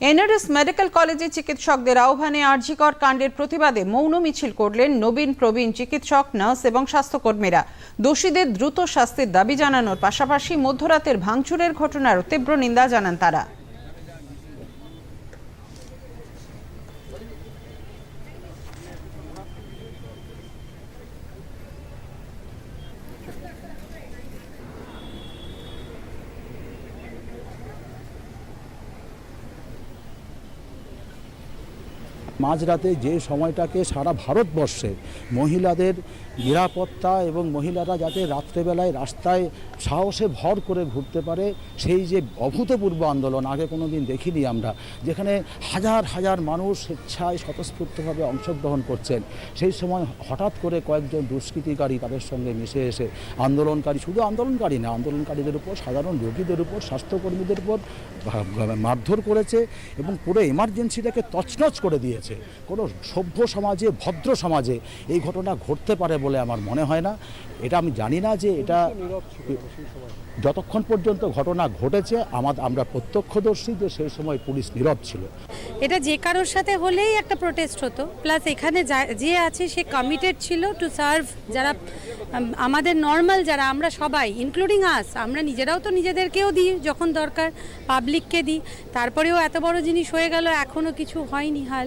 NRS medical কলেজে চিকিৎসকদের আহ্বানে আরজিকর কাণ্ডের প্রতিবাদে মৌন মিছিল করলেন নবীন প্রবীণ চিকিৎসক, নার্স এবং স্বাস্থ্যকর্মীরা। দোষীদের দ্রুত শাস্তির দাবি জানানোর পাশাপাশি মধ্যরাতের ভাঙচুরের ঘটনার তীব্র নিন্দা জানান তারা। মাঝরাতে যে সময়টাকে সারা ভারতবর্ষে মহিলাদের নিরাপত্তা এবং মহিলারা যাতে রাত্রেবেলায় রাস্তায় সাহসে ভর করে ঘুরতে পারে, সেই যে অভূতপূর্ব আন্দোলন আগে কোনো দিন দেখিনি আমরা, যেখানে হাজার হাজার মানুষ স্বেচ্ছায় স্বতঃস্ফূর্তভাবে অংশগ্রহণ করছেন। সেই সময় হঠাৎ করে কয়েকজন দুষ্কৃতিকারী তাদের সঙ্গে মিশে এসে আন্দোলনকারী, শুধু আন্দোলনকারী না, আন্দোলনকারীদের উপর, সাধারণ রোগীদের উপর, স্বাস্থ্যকর্মীদের উপর মারধর করেছে এবং পুরো এমার্জেন্সিটাকে তছনছ করে দিয়েছে। কোনো সভ্য সমাজে, ভদ্র সমাজে এই ঘটনা ঘটতে পারে বলে আমার মনে হয় না। এটা আমি জানি না যে এটা যতক্ষণ পর্যন্ত ঘটনা ঘটেছে আমাদের আমরা প্রত্যক্ষদর্শী যে সেই সময় পুলিশ নীরব ছিল। এটা যে কারোর সাথে হলেই একটা প্রোটেস্ট হতো। প্লাস এখানে যে আছে সে কমিটেড ছিল টু সার্ভ যারা আমাদের নর্মাল যারা, আমরা সবাই ইনক্লুডিং আস আমরা নিজেরাও তো নিজেদেরকেও দিই যখন দরকার পাবলিককে দিই। তারপরেও এত বড় জিনিস হয়ে গেল এখনও কিছু হয়নি হাল।